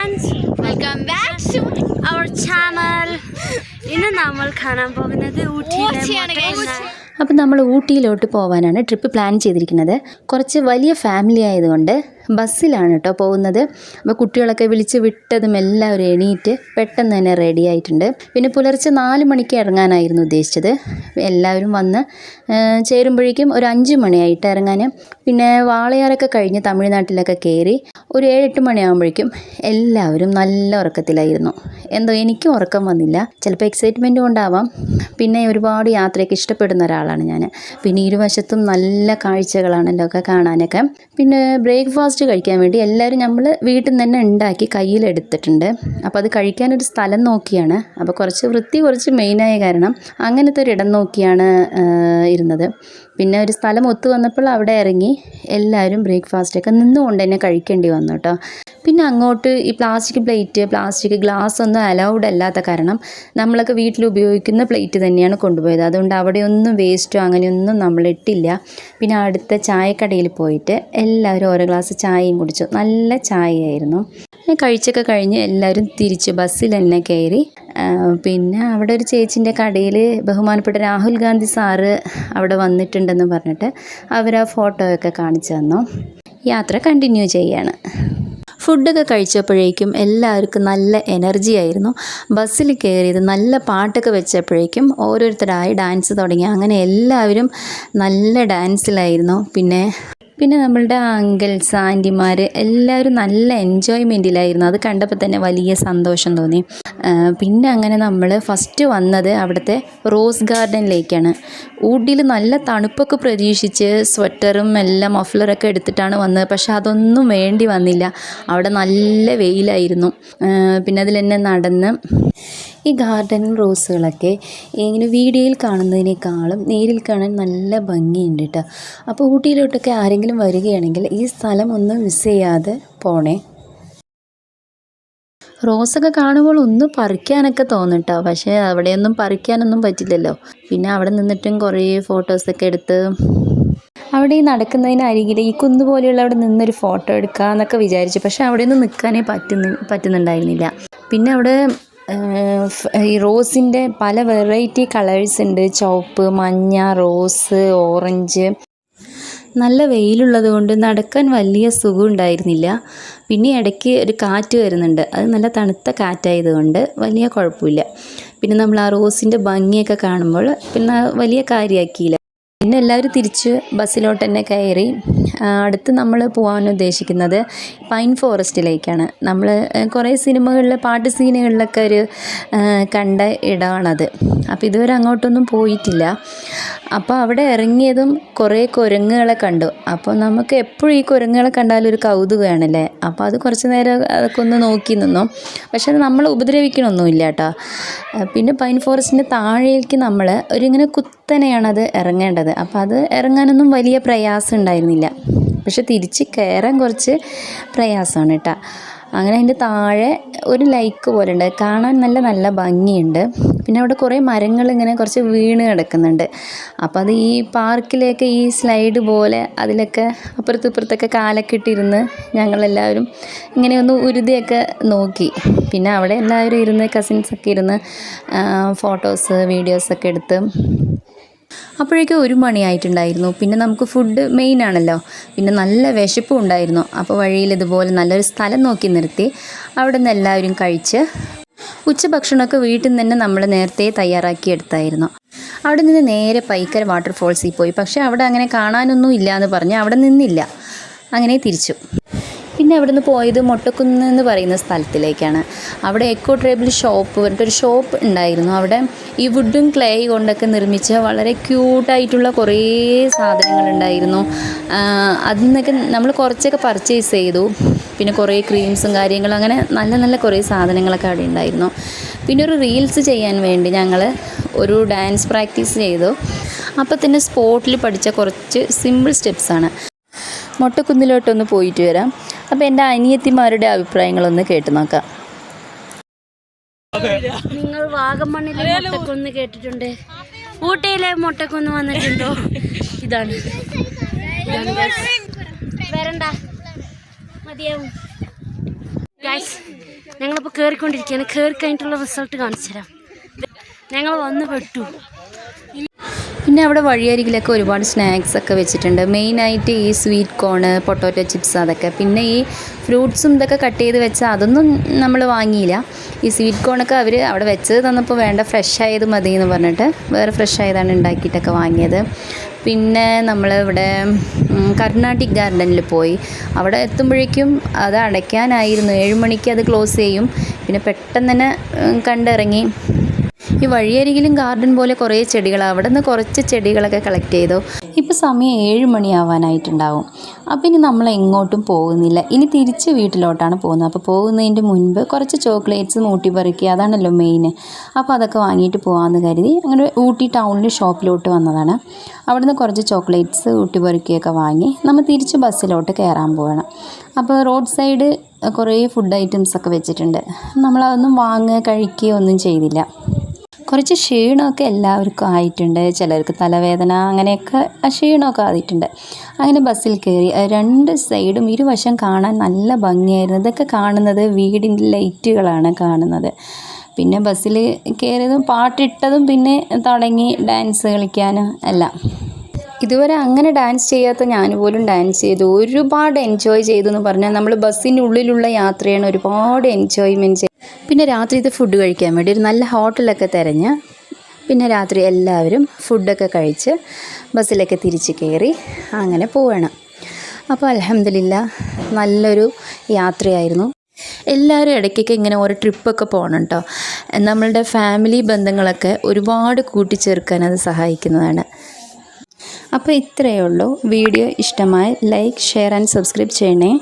Welcome back to our channel ഇന്ന് നമ്മൾ കാണാൻ പോകുന്നത് ഊട്ടിയിലെ. അപ്പം നമ്മൾ ഊട്ടിയിലോട്ട് പോകാനാണ് ട്രിപ്പ് പ്ലാൻ ചെയ്തിരിക്കുന്നത്. കുറച്ച് വലിയ ഫാമിലി ആയതുകൊണ്ട് ബസ്സിലാണ് കേട്ടോ പോകുന്നത്. അപ്പോൾ കുട്ടികളൊക്കെ വിളിച്ച് വിട്ടതും എല്ലാവരും എണീറ്റ് പെട്ടെന്ന് തന്നെ റെഡി ആയിട്ടുണ്ട്. പിന്നെ പുലർച്ചെ നാല് മണിക്ക് ഇറങ്ങാനായിരുന്നു ഉദ്ദേശിച്ചത്. എല്ലാവരും വന്ന് ചേരുമ്പോഴേക്കും ഒരു അഞ്ച് മണിയായിട്ട് ഇറങ്ങാൻ. പിന്നെ വാളയാറൊക്കെ കഴിഞ്ഞ് തമിഴ്നാട്ടിലൊക്കെ കയറി ഒരു ഏഴെട്ട് മണിയാകുമ്പോഴേക്കും എല്ലാവരും നല്ല ഉറക്കത്തിലായിരുന്നു. എന്തോ എനിക്കും ഉറക്കം വന്നില്ല. ചിലപ്പോൾ എക്സൈറ്റ്മെന്റ് കൊണ്ടാവാം. പിന്നെ ഒരുപാട് യാത്രയൊക്കെ ഇഷ്ടപ്പെടുന്ന ഒരാളാണ് ഞാൻ. പിന്നെ ഇരുവശത്തും നല്ല കാഴ്ചകളാണല്ലോ ഒക്കെ കാണാനൊക്കെ. പിന്നെ ബ്രേക്ക്ഫാസ്റ്റ് കഴിക്കാൻ വേണ്ടി എല്ലാവരും നമ്മൾ വീട്ടിൽ നിന്ന് തന്നെ ഉണ്ടാക്കി കയ്യിലെടുത്തിട്ടുണ്ട്. അപ്പോൾ അത് കഴിക്കാനൊരു സ്ഥലം നോക്കിയാണ്. അപ്പോൾ കുറച്ച് വൃത്തി കുറച്ച് മെയിനായ കാരണം അങ്ങനത്തെ ഒരു ഇടം നോക്കിയാണ് ഇരുന്നത്. പിന്നെ ഒരു സ്ഥലം ഒത്തു വന്നപ്പോൾ അവിടെ ഇറങ്ങി എല്ലാവരും ബ്രേക്ക്ഫാസ്റ്റൊക്കെ നിന്നുകൊണ്ട് തന്നെ കഴിക്കേണ്ടി വന്നു കേട്ടോ പിന്നെ അങ്ങോട്ട് ഈ പ്ലാസ്റ്റിക് പ്ലേറ്റ് പ്ലാസ്റ്റിക് ഗ്ലാസ് ഒന്നും അലൗഡ് അല്ലാത്ത കാരണം നമ്മളൊക്കെ വീട്ടിൽ ഉപയോഗിക്കുന്ന പ്ലേറ്റ് തന്നെയാണ് കൊണ്ടുപോയത്. അതുകൊണ്ട് അവിടെയൊന്നും വേസ്റ്റോ അങ്ങനെയൊന്നും നമ്മളിട്ടില്ല പിന്നെ അടുത്ത ചായക്കടയിൽ പോയിട്ട് എല്ലാവരും ഓരോ ഗ്ലാസ് ചായയും കുടിച്ചു. നല്ല ചായയായിരുന്നു. കഴിച്ചൊക്കെ കഴിഞ്ഞ് എല്ലാവരും തിരിച്ച്. ബസ്സിൽ തന്നെ കയറി. പിന്നെ അവിടെ ഒരു ചേച്ചിന്റെ കടയിൽ ബഹുമാനപ്പെട്ട രാഹുൽ ഗാന്ധി സാറ് അവിടെ വന്നിട്ടുണ്ടെന്ന് പറഞ്ഞിട്ട് അവർ ആ ഫോട്ടോയൊക്കെ കാണിച്ചു തന്നു. യാത്ര കണ്ടിന്യൂ ചെയ്യാണ്. ഫുഡൊക്കെ കഴിച്ചപ്പോഴേക്കും എല്ലാവർക്കും നല്ല എനർജി ആയിരുന്നു. ബസ്സിൽ കയറിയത് നല്ല പാട്ടൊക്കെ വെച്ചപ്പോഴേക്കും ഓരോരുത്തരായി ഡാൻസ് തുടങ്ങി. അങ്ങനെ എല്ലാവരും നല്ല ഡാൻസിലായിരുന്നു. പിന്നെ പിന്നെ നമ്മളുടെ അങ്കിൾസ് ആന്റിമാർ എല്ലാവരും നല്ല എൻജോയ്മെന്റിലായിരുന്നു അത് കണ്ടപ്പോൾ തന്നെ വലിയ സന്തോഷം തോന്നി. പിന്നെ അങ്ങനെ നമ്മൾ ഫസ്റ്റ് വന്നത് അവിടുത്തെ റോസ് ഗാർഡനിലേക്കാണ്. ഊട്ടിയിൽ നല്ല തണുപ്പൊക്കെ പ്രതീക്ഷിച്ച് സ്വെറ്ററും എല്ലാം മഫ്ലറൊക്കെ എടുത്തിട്ടാണ് വന്നത്. പക്ഷെ അതൊന്നും വേണ്ടി വന്നില്ല. അവിടെ നല്ല വെയിലായിരുന്നു. പിന്നെ അതിൽ തന്നെ നടന്ന് ഈ ഗാർഡൻ റോസുകളൊക്കെ ഇങ്ങനെ വീഡിയോയിൽ കാണുന്നതിനേക്കാളും നേരിൽ കാണാൻ നല്ല ഭംഗിയുണ്ട് കേട്ടോ അപ്പോൾ ഊട്ടിയിലോട്ടൊക്കെ ആരെങ്കിലും വരികയാണെങ്കിൽ ഈ സ്ഥലം ഒന്ന് മിസ് ചെയ്യാതെ പോണേ. റോസൊക്കെ കാണുമ്പോൾ ഒന്ന് പറിക്കാനൊക്കെ തോന്നിട്ടോ പക്ഷേ അവിടെയൊന്നും പറിക്കാനൊന്നും പറ്റില്ലല്ലോ. പിന്നെ അവിടെ നിന്നിട്ടും കുറേ ഫോട്ടോസൊക്കെ എടുത്ത് അവിടെ ഈ നടക്കുന്നതിന് അരികിൽ ഈ കുന്ന് പോലെയുള്ള അവിടെ നിന്നൊരു ഫോട്ടോ എടുക്കാമെന്നൊക്കെ വിചാരിച്ചു. പക്ഷേ അവിടെ ഒന്നും നിൽക്കാനേ പറ്റുന്ന പറ്റുന്നുണ്ടായിരുന്നില്ല. പിന്നെ അവിടെ ഈ റോസിന്റെ പല വെറൈറ്റി കളേഴ്സ് ഉണ്ട്. ചുവപ്പ് മഞ്ഞ റോസ് ഓറഞ്ച്. നല്ല വെയിലുള്ളത് കൊണ്ട് നടക്കാൻ വലിയ സുഖം ഉണ്ടായിരുന്നില്ല. പിന്നെ ഇടയ്ക്ക് ഒരു കാറ്റ് വരുന്നുണ്ട്. അത് നല്ല തണുത്ത കാറ്റായതുകൊണ്ട് വലിയ കുഴപ്പമില്ല. പിന്നെ നമ്മൾ ആ റോസിന്റെ ഭംഗിയൊക്കെ കാണുമ്പോൾ പിന്നെ വലിയ കാര്യമാക്കിയില്ല. പിന്നെ എല്ലാവരും തിരിച്ച് ബസ്സിലോട്ട് തന്നെ കയറി. അടുത്ത് നമ്മൾ പോകാൻ ഉദ്ദേശിക്കുന്നത് പൈൻ ഫോറസ്റ്റിലേക്കാണ്. നമ്മൾ കുറേ സിനിമകളിൽ പാട്ട് സീനുകളിലൊക്കെ ഒരു കണ്ട ഇടമാണത് അപ്പോൾ ഇതുവരെ അങ്ങോട്ടൊന്നും പോയിട്ടില്ല. അപ്പോൾ അവിടെ ഇറങ്ങിയതും കുറേ കുരങ്ങുകളെ കണ്ടു. അപ്പോൾ നമുക്ക് എപ്പോഴും ഈ കുരങ്ങുകളെ കണ്ടാൽ ഒരു കൗതുകമാണല്ലേ? അപ്പോൾ അത് കുറച്ച് നേരം അതൊക്കെ ഒന്ന് നോക്കി നിന്നു. പക്ഷേ അത് നമ്മൾ ഉപദ്രവിക്കണമൊന്നുമില്ല കേട്ടോ. പിന്നെ പൈൻ ഫോറസ്റ്റിന്റെ താഴേക്ക് നമ്മൾ ഒരു ഇങ്ങനെ കുത്തനെയാണത് ഇറങ്ങേണ്ടത്. അപ്പോൾ അത് ഇറങ്ങാനൊന്നും വലിയ പ്രയാസം ഉണ്ടായിരുന്നില്ല. പക്ഷെ തിരിച്ച് കയറാൻ കുറച്ച് പ്രയാസമാണ് കേട്ടോ അങ്ങനെ അതിന്റെ താഴെ ഒരു ലൈക്ക് പോലെ ഉണ്ട്. കാണാൻ നല്ല നല്ല ഭംഗിയുണ്ട്. പിന്നെ അവിടെ കുറേ മരങ്ങൾ ഇങ്ങനെ കുറച്ച് വീണ് കിടക്കുന്നുണ്ട്. അപ്പോൾ അത് ഈ പാർക്കിലേക്ക് ഈ സ്ലൈഡ് പോലെ അതിലൊക്കെ അപ്പുറത്തും ഇപ്പുറത്തൊക്കെ കാലൊക്കെ ഇട്ടിരുന്ന് ഞങ്ങളെല്ലാവരും ഇങ്ങനെ ഒന്ന് ഉരുതിയൊക്കെ നോക്കി. പിന്നെ അവിടെ എല്ലാവരും ഇരുന്ന് കസിൻസൊക്കെ ഇരുന്ന് ഫോട്ടോസ് വീഡിയോസൊക്കെ എടുത്ത് അപ്പോഴേക്കും ഒരു മണിയായിട്ടുണ്ടായിരുന്നു. പിന്നെ നമുക്ക് ഫുഡ് മെയിൻ ആണല്ലോ. പിന്നെ നല്ല വിശപ്പും ഉണ്ടായിരുന്നു. അപ്പോൾ വഴിയിൽ ഇതുപോലെ നല്ലൊരു സ്ഥലം നോക്കി നിർത്തി. അവിടെ നിന്ന് എല്ലാവരും കഴിച്ച് ഉച്ചഭക്ഷണമൊക്കെ വീട്ടിൽ നിന്ന് തന്നെ നമ്മൾ നേരത്തെ തയ്യാറാക്കിയെടുത്തായിരുന്നു അവിടെ നിന്ന് നേരെ പൈക്കര വാട്ടർഫോൾസിൽ പോയി. പക്ഷേ അവിടെ അങ്ങനെ കാണാനൊന്നും ഇല്ല എന്ന് പറഞ്ഞ് അവിടെ നിന്നില്ല. അങ്ങനെ തിരിച്ചു. പിന്നെ അവിടെ നിന്ന് പോയത് മൊട്ടക്കുന്ന് എന്ന് പറയുന്ന സ്ഥലത്തിലേക്കാണ്. അവിടെ എക്കോ ട്രേബിൾ ഷോപ്പ് പറഞ്ഞിട്ടൊരു ഷോപ്പ് ഉണ്ടായിരുന്നു. അവിടെ ഈ വുഡും ക്ലേ കൊണ്ടൊക്കെ നിർമ്മിച്ച വളരെ ക്യൂട്ടായിട്ടുള്ള കുറേ സാധനങ്ങളുണ്ടായിരുന്നു അതിൽ നിന്നൊക്കെ നമ്മൾ കുറച്ചൊക്കെ പർച്ചേസ് ചെയ്തു. പിന്നെ കുറേ ക്രീംസും കാര്യങ്ങളും അങ്ങനെ നല്ല നല്ല കുറേ സാധനങ്ങളൊക്കെ അവിടെ ഉണ്ടായിരുന്നു. പിന്നെ ഒരു റീൽസ് ചെയ്യാൻ വേണ്ടി ഞങ്ങൾ ഒരു ഡാൻസ് പ്രാക്ടീസ് ചെയ്തു. അപ്പോൾ തന്നെ സ്പോട്ടിൽ പഠിച്ച കുറച്ച് സിമ്പിൾ സ്റ്റെപ്സാണ് മൊട്ടക്കുന്നിലോട്ടൊന്ന് പോയിട്ട് വരാം. അപ്പോൾ എന്റെ അനിയത്തിമാരുടെ അഭിപ്രായങ്ങളൊന്ന് കേട്ടു നോക്കാം. നിങ്ങൾ വാഗമണ്ണിലെ മൊട്ടക്കുന്ന് കേട്ടിട്ടുണ്ട്. ഊട്ടിയിലെ മൊട്ടക്കുന്ന് വന്നിട്ടുണ്ടോ? ഇതാണ്. വരണ്ട. മതിയാവും. ഗൈസ് ഞങ്ങളിപ്പോൾ കയറിക്കൊണ്ടിരിക്കുകയാണ് കയറി കഴിഞ്ഞിട്ടുള്ള റിസൾട്ട് കാണിച്ചു തരാം ഞങ്ങൾ വന്ന് പെട്ടു. പിന്നെ അവിടെ വഴിയരികിലൊക്കെ ഒരുപാട് സ്നാക്സ് ഒക്കെ വെച്ചിട്ടുണ്ട്. മെയിനായിട്ട് ഈ സ്വീറ്റ് കോണ് പൊട്ടോറ്റോ ചിപ്സ് അതൊക്കെ. പിന്നെ ഈ ഫ്രൂട്ട്സും ഇതൊക്കെ കട്ട് ചെയ്ത് വെച്ചാൽ അതൊന്നും നമ്മൾ വാങ്ങിയില്ല. ഈ സ്വീറ്റ് കോണൊക്കെ അവർ അവിടെ വെച്ചത് തന്നപ്പോൾ വേണ്ട ഫ്രഷ് ആയത് മതി എന്ന് പറഞ്ഞിട്ട് വേറെ ഫ്രഷ് ആയതാണ് ഉണ്ടാക്കിയിട്ടൊക്കെ വാങ്ങിയത്. പിന്നെ നമ്മൾ ഇവിടെ കർണാട്ടിക് ഗാർഡനിൽ പോയി. അവിടെ എത്തുമ്പോഴേക്കും അത് അടയ്ക്കാനായിരുന്നു. ഏഴ് മണിക്ക് അത് ക്ലോസ് ചെയ്യും. പിന്നെ പെട്ടെന്ന് തന്നെ കണ്ടിറങ്ങി. ഈ വഴിയരികിലും ഗാർഡൻ പോലെ കുറേ ചെടികൾ അവിടെ നിന്ന് കുറച്ച് ചെടികളൊക്കെ കളക്ട് ചെയ്തു. ഇപ്പോൾ സമയം ഏഴ് മണിയാവാനായിട്ടുണ്ടാവും. അപ്പോൾ ഇനി നമ്മൾ എങ്ങോട്ടും പോകുന്നില്ല. ഇനി തിരിച്ച് വീട്ടിലോട്ടാണ് പോകുന്നത്. അപ്പോൾ പോകുന്നതിന്റെ മുൻപ് കുറച്ച് ചോക്ലേറ്റ്സ് മൂട്ടി പറിക്കുക അതാണല്ലോ മെയിൻ. അപ്പോൾ അതൊക്കെ വാങ്ങിയിട്ട് പോകാമെന്ന് കരുതി അങ്ങനെ ഊട്ടി ടൗണിൽ ഷോപ്പിലോട്ട് വന്നതാണ്. അവിടെ നിന്ന് കുറച്ച് ചോക്ലേറ്റ്സ് ഊട്ടി പറിക്കുകയൊക്കെ വാങ്ങി നമ്മൾ തിരിച്ച് ബസ്സിലോട്ട് കയറാൻ പോകണം. അപ്പോൾ റോഡ് സൈഡ് കുറേ ഫുഡ് ഐറ്റംസ് ഒക്കെ വെച്ചിട്ടുണ്ട്. നമ്മളതൊന്നും വാങ്ങുക കഴിക്കുകയോ ഒന്നും ചെയ്തില്ല. കുറച്ച് ക്ഷീണമൊക്കെ എല്ലാവർക്കും ആയിട്ടുണ്ട്. ചിലർക്ക് തലവേദന അങ്ങനെയൊക്കെ ക്ഷീണമൊക്കെ ആയിട്ടുണ്ട്. അങ്ങനെ ബസ്സിൽ കയറി രണ്ട് സൈഡും ഇരുവശം കാണാൻ നല്ല ഭംഗിയായിരുന്നു. ഇതൊക്കെ കാണുന്നത് വീടിന്റെ ലൈറ്റുകളാണ് കാണുന്നത്. പിന്നെ ബസ്സിൽ കയറിയതും പാട്ടിട്ടതും പിന്നെ തുടങ്ങി ഡാൻസ് കളിക്കാനും എല്ലാം. ഇതുവരെ അങ്ങനെ ഡാൻസ് ചെയ്യാത്ത ഞാൻ പോലും ഡാൻസ് ചെയ്തു. ഒരുപാട് എൻജോയ് ചെയ്തു എന്ന് പറഞ്ഞാൽ നമ്മൾ ബസ്സിന്റെ ഉള്ളിലുള്ള യാത്രയാണ് ഒരുപാട് എൻജോയ്മെന്റ് പിന്നെ രാത്രി ഇത് ഫുഡ് കഴിക്കാൻ വേണ്ടി ഒരു നല്ല ഹോട്ടലൊക്കെ തിരഞ്ഞ് പിന്നെ രാത്രി എല്ലാവരും ഫുഡൊക്കെ കഴിച്ച് ബസ്സിലൊക്കെ തിരിച്ച് കയറി അങ്ങനെ പോവാണ്. അപ്പോൾ അലഹമില്ല നല്ലൊരു യാത്രയായിരുന്നു. എല്ലാവരും ഇടയ്ക്കൊക്കെ ഇങ്ങനെ ഓരോ ട്രിപ്പൊക്കെ പോകണം കേട്ടോ നമ്മളുടെ ഫാമിലി ബന്ധങ്ങളൊക്കെ ഒരുപാട് കൂട്ടിച്ചേർക്കാൻ അത് സഹായിക്കുന്നതാണ്. അപ്പോൾ ഇത്രയേ ഉള്ളൂ. വീഡിയോ ഇഷ്ടമായി ലൈക്ക് ഷെയർ ആൻഡ് സബ്സ്ക്രൈബ് ചെയ്യണേ.